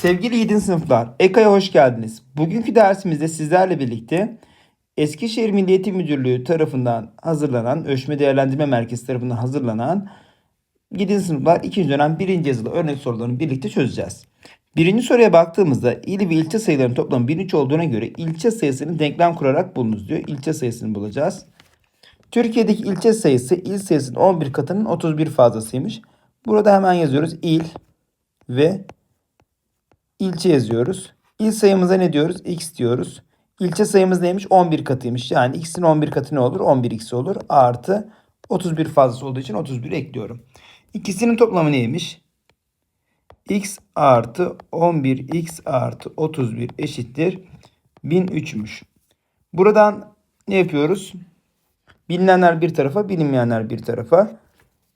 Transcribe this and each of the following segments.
Sevgili 7. sınıflar, EKA'ya hoş geldiniz. Bugünkü dersimizde sizlerle birlikte Eskişehir Milli Eğitim Müdürlüğü tarafından hazırlanan, Ölçme Değerlendirme Merkezi tarafından hazırlanan 7. sınıflar 2. dönem 1. yazılı örnek sorularını birlikte çözeceğiz. Birinci soruya baktığımızda il ve ilçe sayılarının toplamı 1003 olduğuna göre ilçe sayısını denklem kurarak bulunuz diyor. İlçe sayısını bulacağız. Türkiye'deki ilçe sayısı il sayısının 11 katının 31 fazlasıymış. Burada hemen yazıyoruz il ve ilçe yazıyoruz. İl sayımıza ne diyoruz? X diyoruz. İlçe sayımız neymiş? 11 katıymış. Yani x'in 11 katı ne olur? 11x olur. Artı 31 fazlası olduğu için 31 ekliyorum. İkisinin toplamı neymiş? x artı 11x artı 31 eşittir 1003'müş. Buradan ne yapıyoruz? Bilinenler bir tarafa, bilinmeyenler bir tarafa.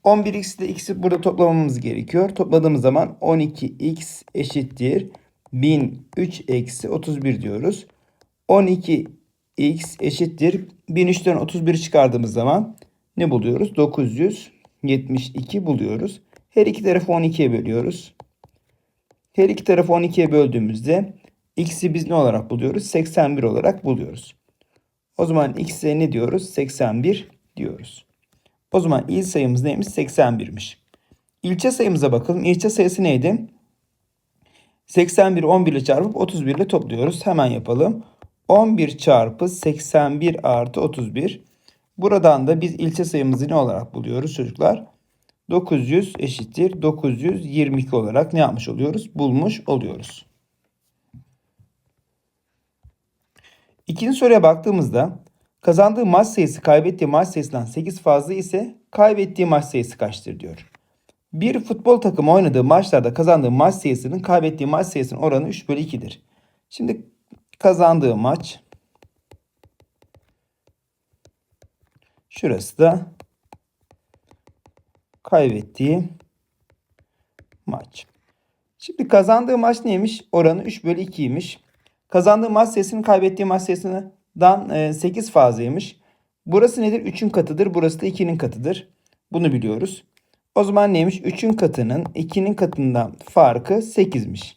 11x ile x'i burada toplamamız gerekiyor. Topladığımız zaman 12x eşittir 1003 eksi 31 diyoruz. 12x eşittir 1003'ten 31 çıkardığımız zaman ne buluyoruz? 972 buluyoruz. Her iki tarafı 12'ye bölüyoruz. Her iki tarafı 12'ye böldüğümüzde x'i biz ne olarak buluyoruz? 81 olarak buluyoruz. O zaman x'e ne diyoruz? 81 diyoruz. O zaman il sayımız neymiş? 81'miş. İlçe sayımıza bakalım. İlçe sayısı neydi? 81 11 ile çarpıp 31 ile topluyoruz. Hemen yapalım. 11 çarpı 81 artı 31. Buradan da biz ilçe sayımızı ne olarak buluyoruz çocuklar? 900 eşittir 922 olarak ne yapmış oluyoruz? Bulmuş oluyoruz. İkinci soruya baktığımızda kazandığı maç sayısı kaybettiği maç sayısından 8 fazla ise kaybettiği maç sayısı kaçtır diyor. Bir futbol takımı oynadığı maçlarda kazandığı maç sayısının kaybettiği maç sayısının oranı 3 bölü 2'dir. Şimdi kazandığı maç şurası da kaybettiği maç. Şimdi kazandığı maç neymiş? Oranı 3 bölü 2'ymiş. Kazandığı maç sayısının kaybettiği maç sayısından 8 fazlaymış. Burası nedir? 3'ün katıdır. Burası da 2'nin katıdır. Bunu biliyoruz. O zaman neymiş? 3'ün katının 2'nin katından farkı 8'miş.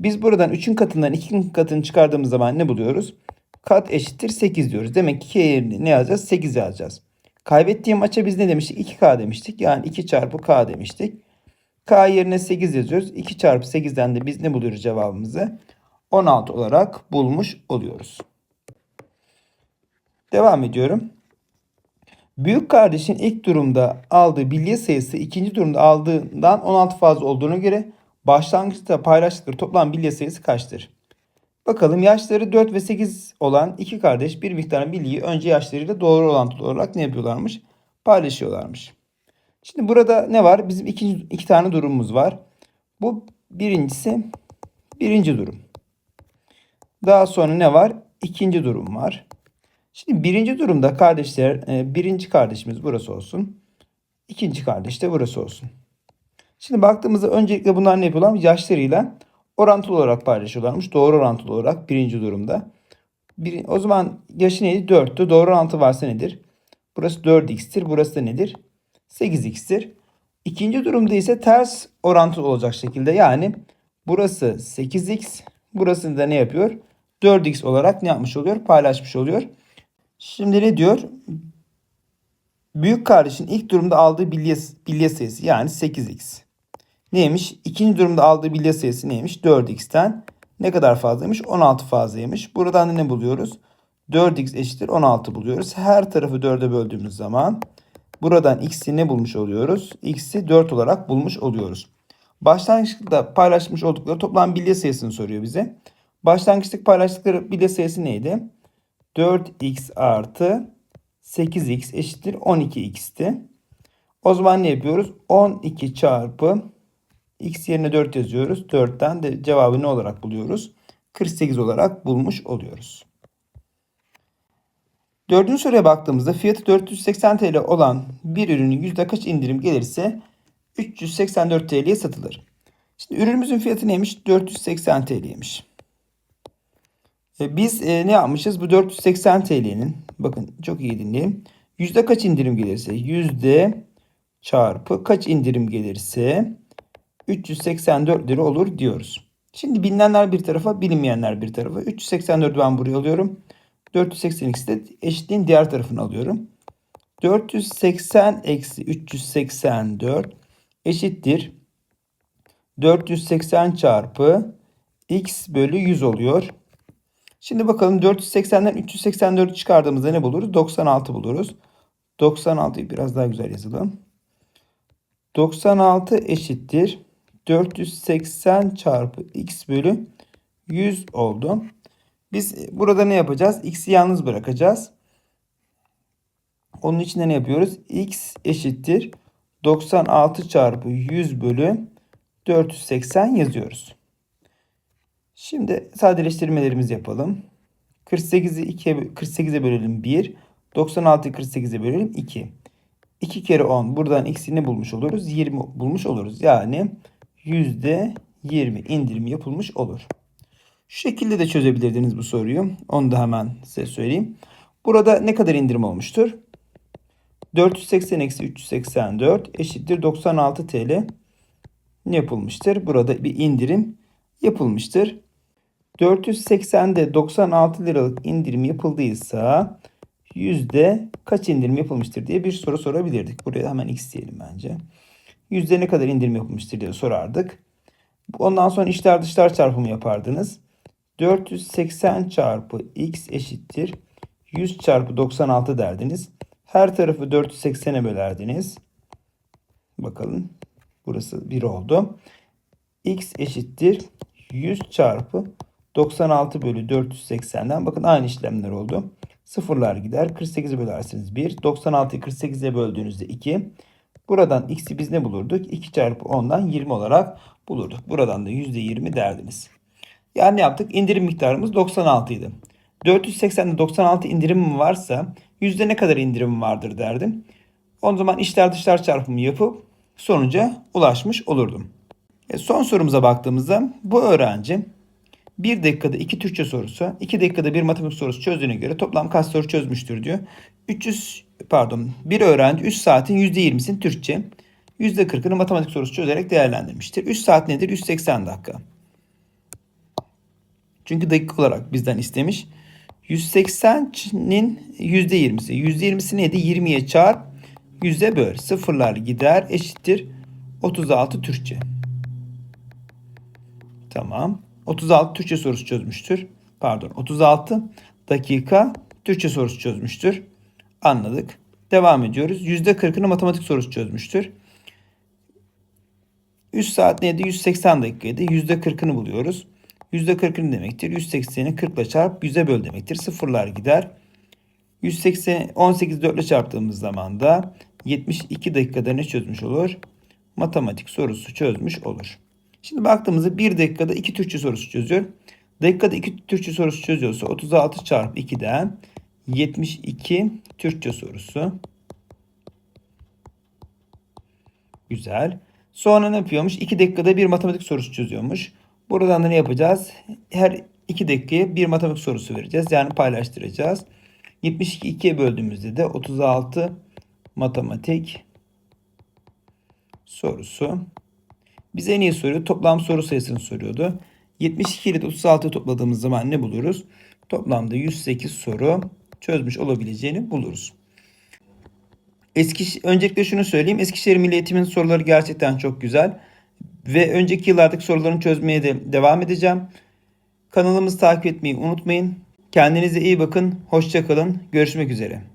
Biz buradan 3'ün katından 2'nin katını çıkardığımız zaman ne buluyoruz? Kat eşittir 8 diyoruz. Demek ki yerine ne yazacağız? 8 yazacağız. Kaybettiğim maça biz ne demiştik? 2K demiştik. Yani 2 çarpı K demiştik. K yerine 8 yazıyoruz. 2 çarpı 8'den de biz ne buluyoruz cevabımızı? 16 olarak bulmuş oluyoruz. Devam ediyorum. Büyük kardeşin ilk durumda aldığı bilye sayısı ikinci durumda aldığından 16 fazla olduğuna göre başlangıçta paylaştıkları toplam bilye sayısı kaçtır? Bakalım yaşları 4 ve 8 olan iki kardeş bir miktar bilyeyi önce yaşlarıyla doğru orantılı olarak ne yapıyorlarmış? Paylaşıyorlarmış. Şimdi burada ne var? Bizim iki, iki tane durumumuz var. Bu birincisi birinci durum. Daha sonra ne var? İkinci durum var. Şimdi birinci durumda kardeşler, e, birinci kardeşimiz burası olsun. İkinci kardeş de burası olsun. Şimdi baktığımızda öncelikle bunlar ne yapıyorlar? Yaşlarıyla orantılı olarak paylaşıyorlarmış. Doğru orantılı olarak birinci durumda. Bir, o zaman yaşı neydi? 4'tü. Doğru orantı varsa nedir? Burası 4x'tir. Burası da nedir? 8x'tir. İkinci durumda ise ters orantılı olacak şekilde. Yani burası 8x. Burası da ne yapıyor? 4x olarak ne yapmış oluyor? Paylaşmış oluyor. Şimdi ne diyor? Büyük kardeşin ilk durumda aldığı bilye, bilye sayısı yani 8x. Neymiş? İkinci durumda aldığı bilye sayısı neymiş? 4x'ten ne kadar fazlaymış? 16 fazlaymış. Buradan da ne buluyoruz? 4x eşittir 16 buluyoruz. Her tarafı 4'e böldüğümüz zaman buradan x'i ne bulmuş oluyoruz? x'i 4 olarak bulmuş oluyoruz. Başlangıçta paylaşmış oldukları toplam bilye sayısını soruyor bize. Başlangıçtaki paylaştıkları bilye sayısı neydi? 4x artı 8x eşittir 12x'ti. O zaman ne yapıyoruz? 12 çarpı x yerine 4 yazıyoruz. 4'ten de cevabı ne olarak buluyoruz? 48 olarak bulmuş oluyoruz. Dördüncü soruya baktığımızda fiyatı 480 TL olan bir ürünün yüzde kaç indirim gelirse 384 TL'ye satılır. Şimdi ürünümüzün fiyatı neymiş? 480 TL'ymiş. E, biz e, ne yapmışız? Bu 480 TL'nin bakın çok iyi dinleyin. Yüzde kaç indirim gelirse yüzde çarpı kaç indirim gelirse 384 lira olur diyoruz. Şimdi bilinenler bir tarafa, bilinmeyenler bir tarafa. 384'ü ben buraya alıyorum. 482'si de eşitliğin diğer tarafını alıyorum. 480 eksi 384 eşittir. 480 çarpı x bölü 100 oluyor. Şimdi bakalım 480'den 384'ü çıkardığımızda ne buluruz? 96 buluruz. 96'yı biraz daha güzel yazalım. 96 eşittir. 480 çarpı x bölü 100 oldu. Biz burada ne yapacağız? X'i yalnız bırakacağız. Onun için ne yapıyoruz? X eşittir. 96 çarpı 100 bölü 480 yazıyoruz. Şimdi sadeleştirmelerimizi yapalım. 48'i 2'ye 48'e bölelim 1. 96'yı 48'e bölelim 2. 2 kere 10. Buradan x'ini bulmuş oluruz. 20 bulmuş oluruz. Yani %20 indirim yapılmış olur. Şu şekilde de çözebilirdiniz bu soruyu. Onu da hemen size söyleyeyim. Burada ne kadar indirim olmuştur? 480 eksi 384 eşittir 96 TL ne yapılmıştır? Burada bir indirim yapılmıştır. 480'de 96 liralık indirim yapıldıysa yüzde kaç indirim yapılmıştır diye bir soru sorabilirdik. Buraya hemen x diyelim bence. Yüzde ne kadar indirim yapılmıştır diye sorardık. Ondan sonra içler dışlar çarpımı yapardınız. 480 çarpı x eşittir. 100 çarpı 96 derdiniz. Her tarafı 480'e bölerdiniz. Bakalım. Burası 1 oldu. x eşittir 100 çarpı 96 bölü 480'den bakın aynı işlemler oldu. Sıfırlar gider. 48'i bölersiniz 1. 96'yı 48'e böldüğünüzde 2. Buradan x'i biz ne bulurduk? 2 çarpı 10'dan 20 olarak bulurduk. Buradan da %20 derdiniz. Yani ne yaptık? İndirim miktarımız 96 idi. 480'de 96 indirim varsa yüzde ne kadar indirim vardır derdim. O zaman içler dışlar çarpımı yapıp sonuca ulaşmış olurdum. E son sorumuza baktığımızda bu öğrenci 1 dakikada 2 Türkçe sorusu, 2 dakikada bir matematik sorusu çözdüğüne göre toplam kaç soru çözmüştür diyor. 300 pardon bir öğrenci 3 saatin %20'sini Türkçe, %40'ını matematik sorusu çözerek değerlendirmiştir. 3 saat nedir? 180 dakika. Çünkü dakika olarak bizden istemiş. 180'nin %20'si. %20'si neydi? 20'ye çarp yüze böl. Sıfırlar gider eşittir 36 Türkçe. Tamam. 36 Türkçe sorusu çözmüştür. Pardon 36 dakika Türkçe sorusu çözmüştür. Anladık. Devam ediyoruz. %40'ını matematik sorusu çözmüştür. 3 saat neydi? 180 dakikaydı. %40'ını buluyoruz. %40'ını demektir. 180'i 40 ile çarp 100'e böl demektir. Sıfırlar gider. 180 18 4 ile çarptığımız zaman da 72 dakikada ne çözmüş olur? Matematik sorusu çözmüş olur. Şimdi baktığımızda 1 dakikada 2 Türkçe sorusu çözüyor. Dakikada 2 Türkçe sorusu çözüyorsa 36 çarpı 2'den 72 Türkçe sorusu. Güzel. Sonra ne yapıyormuş? 2 dakikada bir matematik sorusu çözüyormuş. Buradan da ne yapacağız? Her 2 dakikaya bir matematik sorusu vereceğiz. Yani paylaştıracağız. 72 2'ye böldüğümüzde de 36 matematik sorusu. Bize niye soruyor? Toplam soru sayısını soruyordu. 72 ile 36 topladığımız zaman ne buluruz? Toplamda 108 soru çözmüş olabileceğini buluruz. Eski, öncelikle şunu söyleyeyim. Eskişehir Milli Eğitim'in soruları gerçekten çok güzel. Ve önceki yıllardaki sorularını çözmeye de devam edeceğim. Kanalımızı takip etmeyi unutmayın. Kendinize iyi bakın. Hoşçakalın. Görüşmek üzere.